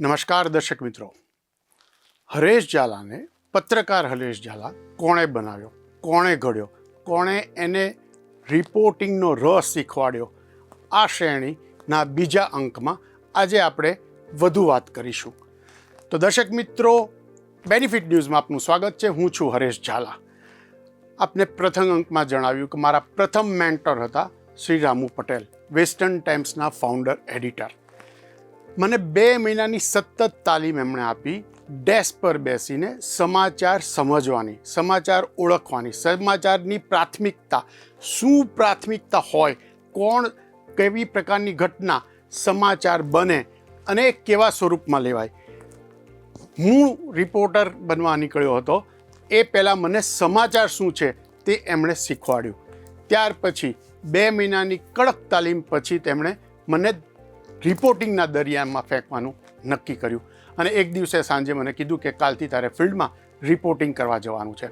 નમસ્કાર દર્શક મિત્રો. હરેશ ઝાલાને પત્રકાર હરેશ ઝાલા કોણે બનાવ્યો? કોણે ઘડ્યો? કોણે એને રિપોર્ટિંગનો રસ શીખવાડ્યો? આ શ્રેણીના બીજા અંકમાં આજે આપણે વધુ વાત કરીશું. તો દર્શક મિત્રો બેનિફિટ ન્યૂઝમાં આપનું સ્વાગત છે. હું છું હરેશ ઝાલા. આપને પ્રથમ અંકમાં જણાવ્યું કે મારા પ્રથમ મેન્ટર હતા શ્રી રામુ પટેલ, વેસ્ટર્ન ટાઈમ્સના ફાઉન્ડર, એડિટર. મને બે મહિનાની સતત તાલીમ એમણે આપી. ડેસ્ક પર બેસીને સમાચાર સમજવાની, સમાચાર ઓળખવાની, સમાચારની પ્રાથમિકતા. શું પ્રાથમિકતા હોય, કોણ કેવી પ્રકારની ઘટના, સમાચાર બને અને કેવા સ્વરૂપમાં લેવાય. હું રિપોર્ટર બનવા નીકળ્યો હતો. એ પહેલાં મને સમાચાર શું છે તે એમણે શીખવાડ્યું. ત્યાર પછી બે મહિનાની કડક તાલીમ પછી તેમણે મને રિપોર્ટિંગના દરિયામાં ફેંકવાનું નક્કી કર્યું. અને એક દિવસે સાંજે મને કીધું કે કાલથી તારે ફિલ્ડમાં રિપોર્ટિંગ કરવા જવાનું છે.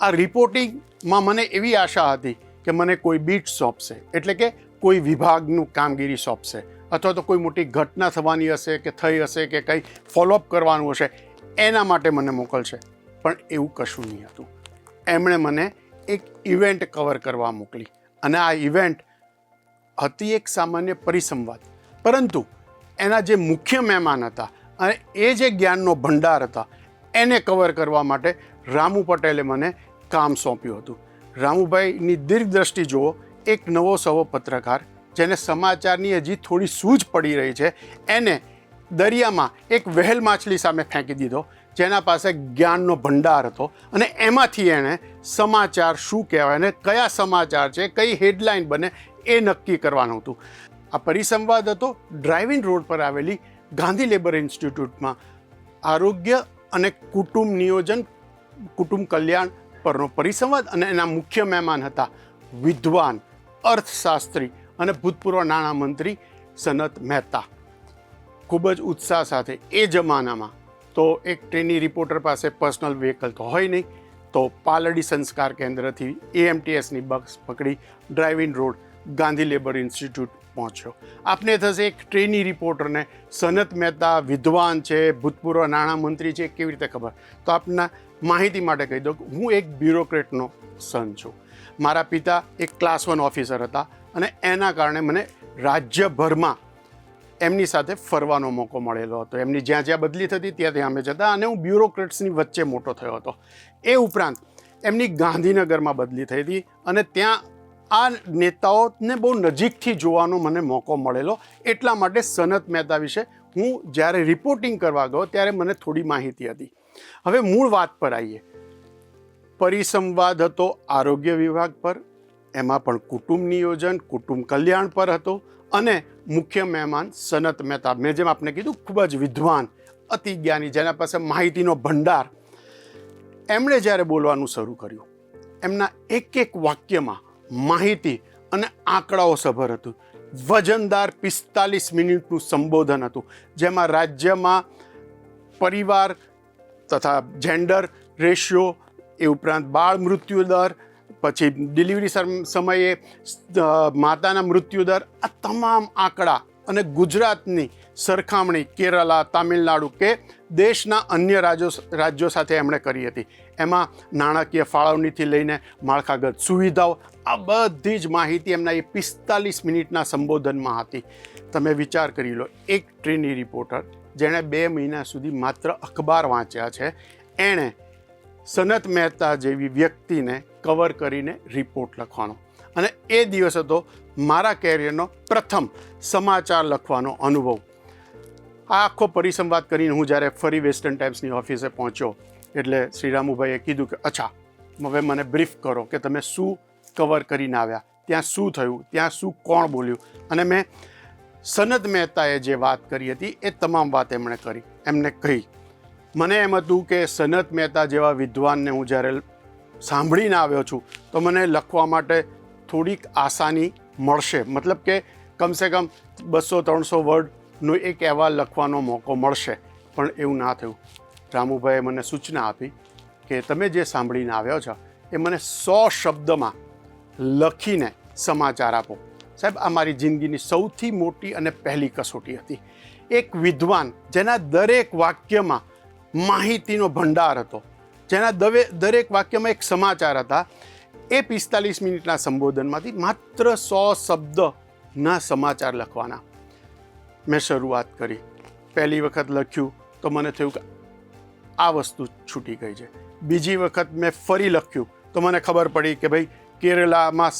આ રિપોર્ટિંગમાં મને એવી આશા હતી કે મને કોઈ બીટ સોંપશે. એટલે કે કોઈ વિભાગનું કામગીરી સોંપશે. અથવા તો કોઈ મોટી ઘટના થવાની હશે કે થઈ હશે કે કંઈ ફોલોઅપ કરવાનું હશે, એના માટે મને મોકલશે. પણ એવું કશું નહીં હતું. એમણે મને એક ઇવેન્ટ કવર કરવા મોકલી. અને આ ઇવેન્ટ હતી એક સામાન્ય પરિસંવાદ. પરંતુ એના જે મુખ્ય મહેમાન હતા અને એ જે જ્ઞાનનો ભંડાર હતા, એને કવર કરવા માટે રામુ પટેલે મને કામ સોંપ્યું હતું. રામુભાઈની દીર્ઘદ્રષ્ટિ જુઓ, એક નવો સવો પત્રકાર, જેને સમાચારની હજી થોડી સૂઝ પડી રહી છે, એને દરિયામાં એક વહેલ માછલી સામે ફેંકી દીધો, જેના પાસે જ્ઞાનનો ભંડાર હતો અને એમાંથી એણે સમાચાર શું કહેવાય અને કયા સમાચાર છે, કઈ હેડલાઇન બને એ નક્કી કરવાનું હતું. આ પરિસંવાદ હતો ડ્રાઇવિંગ રોડ પર આવેલી ગાંધી લેબર ઇન્સ્ટિટ્યૂટમાં. આરોગ્ય અને કુટુંબ નિયોજન, કુટુંબ કલ્યાણ પરનો પરિસંવાદ અને એના મુખ્ય મહેમાન હતા વિદ્વાન, અર્થશાસ્ત્રી અને ભૂતપૂર્વ નાણામંત્રી સનત મહેતા. ખૂબ જ ઉત્સાહ સાથે એ જમાનામાં તો એક ટ્રેની રિપોર્ટર પાસે પર્સનલ વ્હીકલ તો હોય નહીં, તો પાલડી સંસ્કાર કેન્દ્રથી એએમટીએસની બસ પકડી driving road Gandhi labour institute પહોંચ્યો. આપને થશે એક ટ્રેની રિપોર્ટરને. સનત મહેતા વિદ્વાન છે, ભૂતપૂર્વ નાણામંત્રી છે, કેવી રીતે ખબર? તો આપના માહિતી માટે કહી દઉં કે હું એક બ્યુરોક્રેટનો સન છું. મારા પિતા એક ક્લાસ વન ઓફિસર હતા અને એના કારણે મને રાજ્યભરમાં એમની સાથે ફરવાનો મોકો મળેલો હતો. એમની જ્યાં જ્યાં બદલી થતી ત્યાં ત્યાં અમે જતા અને હું બ્યુરોક્રેટ્સની વચ્ચે મોટો થયો હતો. એ ઉપરાંત એમની ગાંધીનગરમાં બદલી થઈ હતી અને ત્યાં આ નેતાઓને બહુ નજીકથી જોવાનો મને મોકો મળેલો. એટલા માટે સનત મહેતા વિશે હું જ્યારે રિપોર્ટિંગ કરવા ગયો ત્યારે મને થોડી માહિતી હતી. હવે મૂળ વાત પર આવીએ. પરિસંવાદ હતો આરોગ્ય વિભાગ પર, એમાં પણ કુટુંબ નિયોજન, કુટુંબ કલ્યાણ પર હતો અને મુખ્ય મહેમાન સનત મહેતા. મેં જેમ આપને કીધું, ખૂબ જ વિદ્વાન, અતિ જ્ઞાની, જેના પાસે માહિતીનો ભંડાર. એમણે જ્યારે બોલવાનું શરૂ કર્યું, એમના એક એક વાક્યમાં માહિતી અને આંકડાઓ સભર હતું. વજનદાર પિસ્તાલીસ મિનિટનું સંબોધન હતું, જેમાં રાજ્યમાં પરિવાર તથા જેન્ડર રેશિયો એ ઉપરાંત બાળ મૃત્યુ દર, પછી ડિલિવરી સમ- સમયે માતાના મૃત્યુ દર, આ તમામ આંકડા અને ગુજરાતની સરખામણી કેરલા, તામિલનાડુ કે દેશના અન્ય રાજ્યો રાજ્યો સાથે એમણે કરી હતી. એમાં નાણાકીય ફાળવણીથી લઈને માળખાગત સુવિધાઓ, આ બધી જ માહિતી એમના એ પિસ્તાલીસ મિનિટના સંબોધનમાં હતી. તમે વિચાર કરી લો, એક ટ્રેની રિપોર્ટર, જેણે બે મહિના સુધી માત્ર અખબાર વાંચ્યા છે, એણે સનત મહેતા જેવી વ્યક્તિને કવર કરીને રિપોર્ટ લખવાનો. અને એ દિવસ હતો મારા કેરિયરનો પ્રથમ સમાચાર લખવાનો અનુભવ. આ આખો પરિસંવાદ કરીને હું જ્યારે ફરી વેસ્ટર્ન ટાઈમ્સની ઓફિસે પહોંચ્યો, એટલે શ્રીરામુભાઈએ કીધું કે, અચ્છા, હવે મને બ્રીફ કરો કે તમે શું કવર કરીને આવ્યા? ત્યાં શું થયું? ત્યાં શું કોણ બોલ્યું? અને મેં સનત મહેતાએ જે વાત કરી હતી, એ તમામ વાત એમણે કરી, એમને કહી. મને એમ હતું કે સનત મહેતા જેવા વિદ્વાનને હું જ્યારે સાંભળીને આવ્યો છું, તો મને લખવા માટે થોડીક આસાની મળશે. મતલબ કે કમસે કમ બસો, ત્રણસો વર્ડનો એક અહેવાલ લખવાનો મોકો મળશે. પણ એવું ના થયું. રામુભાઈએ મને સૂચના આપી કે તમે જે સાંભળીને આવ્યો છો, એ મને સો શબ્દમાં લખીને સમાચાર આપો. સાહેબ, આ મારી જિંદગીની સૌથી મોટી અને પહેલી કસોટી હતી. એક વિદ્વાન જેના દરેક વાક્યમાં માહિતીનો ભંડાર હતો, જેના દવે, દરેક વાક્યમાં એક સમાચાર હતા. એ પિસ્તાલીસ મિનિટના સંબોધનમાંથી માત્ર સો શબ્દના સમાચાર લખવાના. મેં શરૂઆત કરી. પહેલી વખત લખ્યું તો મને થયું કે આ વસ્તુ છૂટી ગઈ છે. બીજી વખત મેં ફરી લખ્યું તો મને ખબર પડી કે ભાઈ, કેરલામાં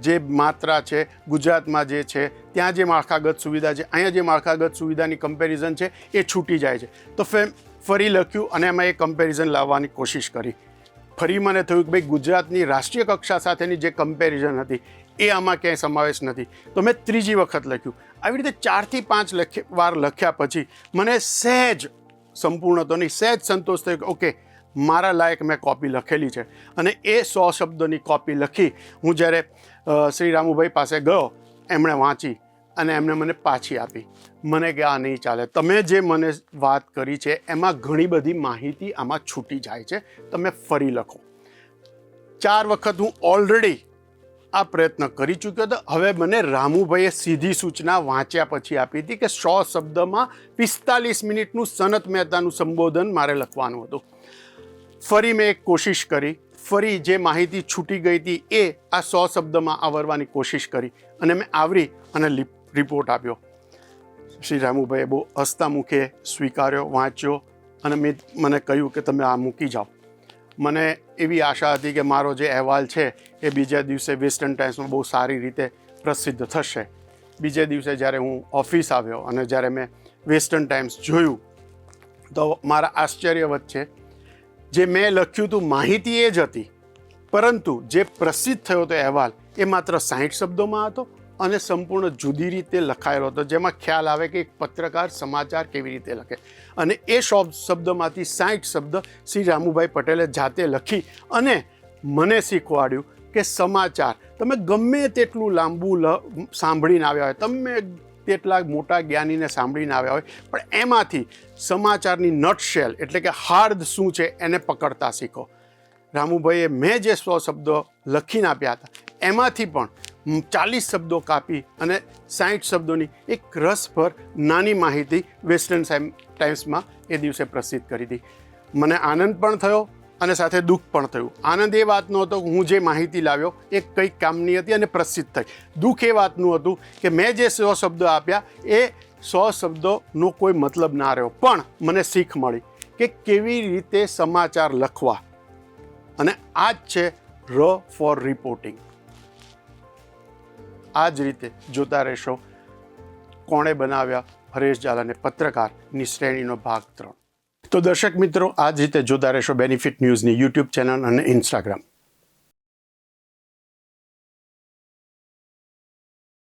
જે માત્રા છે, ગુજરાતમાં જે છે, ત્યાં જે માળખાગત સુવિધા છે, અહીંયા જે માળખાગત સુવિધાની કમ્પેરિઝન છે, એ છૂટી જાય છે. તો ફરી લખ્યું અને એમાં એ કમ્પેરિઝન લાવવાની કોશિશ કરી. ફરી મને થયું કે ભાઈ, ગુજરાતની રાષ્ટ્રીય કક્ષા સાથેની જે કમ્પેરિઝન હતી એ આમાં ક્યાંય સમાવેશ નથી. તો મેં ત્રીજી વખત લખ્યું. આવી રીતે ચારથી પાંચ લખ, વાર લખ્યા પછી મને સહેજ સંપૂર્ણ તો નહીં સહેજ સંતોષ થયો કે, ઓકે, મારા લાયક મેં કોપી લખેલી છે. અને એ સો શબ્દોની કોપી લખી હું જ્યારે શ્રી રામુભાઈ પાસે ગયો, એમણે વાંચી અને એમણે મને પાછી આપી. મને કે, આ નહીં ચાલે. તમે જે મને વાત કરી છે, એમાં ઘણી બધી માહિતી આમાં છૂટી જાય છે. તમે ફરી લખો. ચાર વખત હું ઓલરેડી આ પ્રયત્ન કરી ચૂક્યો હતો. હવે મને રામુભાઈએ સીધી સૂચના વાંચ્યા પછી આપી હતી કે સો શબ્દમાં પિસ્તાલીસ મિનિટનું સનત મહેતાનું સંબોધન મારે લખવાનું હતું. ફરી મેં એક કોશિશ કરી. ફરી જે માહિતી છૂટી ગઈ હતી એ આ સો શબ્દમાં આવરવાની કોશિશ કરી અને મેં આવરી અને રિપોર્ટ આપ્યો. શ્રી રામુભાઈએ બહુ હસતા મુખે સ્વીકાર્યો, વાંચ્યો અને મેં, મને કહ્યું કે તમે આ મૂકી જાઓ. મને એવી આશા હતી કે મારો જે અહેવાલ છે એ બીજા દિવસે વેસ્ટર્ન ટાઈમ્સમાં બહુ સારી રીતે પ્રસિદ્ધ થશે. બીજે દિવસે જ્યારે હું ઓફિસ આવ્યો અને જ્યારે મેં વેસ્ટર્ન ટાઈમ્સ જોયું, તો મારા આશ્ચર્ય વચ્ચે જે મેં લખ્યું હતું માહિતી એ જ હતી. પરંતુ જે પ્રસિદ્ધ થયો હતો અહેવાલ એ માત્ર સાહીઠ શબ્દોમાં હતો અને સંપૂર્ણ જુદી રીતે લખાયેલો હતો. જેમાં ખ્યાલ આવે કે એક પત્રકાર સમાચાર કેવી રીતે લખે. અને એ શોબ, શબ્દમાંથી સાઠ શબ્દ શ્રી રામુભાઈ પટેલે જાતે લખી અને મને શીખવાડ્યું કે સમાચાર, તમે ગમે તેટલું લાંબુ લ, સાંભળીને આવ્યા હોય, તમે તેટલા મોટા જ્ઞાનીને સાંભળીને આવ્યા હોય, પણ એમાંથી સમાચારની નટશેલ એટલે કે હાર્દ શું છે એને પકડતા શીખો. રામુભાઈએ મેં જે સો શબ્દો લખીને આપ્યા હતા, એમાંથી પણ ચાલીસ શબ્દો કાપી અને સાહીઠ શબ્દોની એક રસભર નાની માહિતી વેસ્ટર્ન સાઇમ- ટાઈમ્સમાં એ દિવસે પ્રસિદ્ધ કરી હતી. મને આનંદ પણ થયો અને સાથે દુઃખ પણ થયું. આનંદ એ વાતનો હતો કે હું જે માહિતી લાવ્યો એ કંઈક કામની હતી અને પ્રસિદ્ધ થઈ. દુઃખ એ વાતનું હતું કે મેં જે સો શબ્દો આપ્યા એ સો શબ્દોનો કોઈ મતલબ ના રહ્યો. પણ મને શીખ મળી કે કેવી રીતે સમાચાર લખવા. અને આ જ છે ર ફોર રિપોર્ટિંગ. આ જ રીતે જોતા રહેશો. કોણે બનાવ્યા હરેશ ઝાલાને પત્રકારની શ્રેણીનો ભાગ ત્રણ. તો દર્શક મિત્રો, આ જ રીતે જોતા રહેશો બેનિફિટ ન્યૂઝની યુટ્યુબ ચેનલ અને ઇન્સ્ટાગ્રામ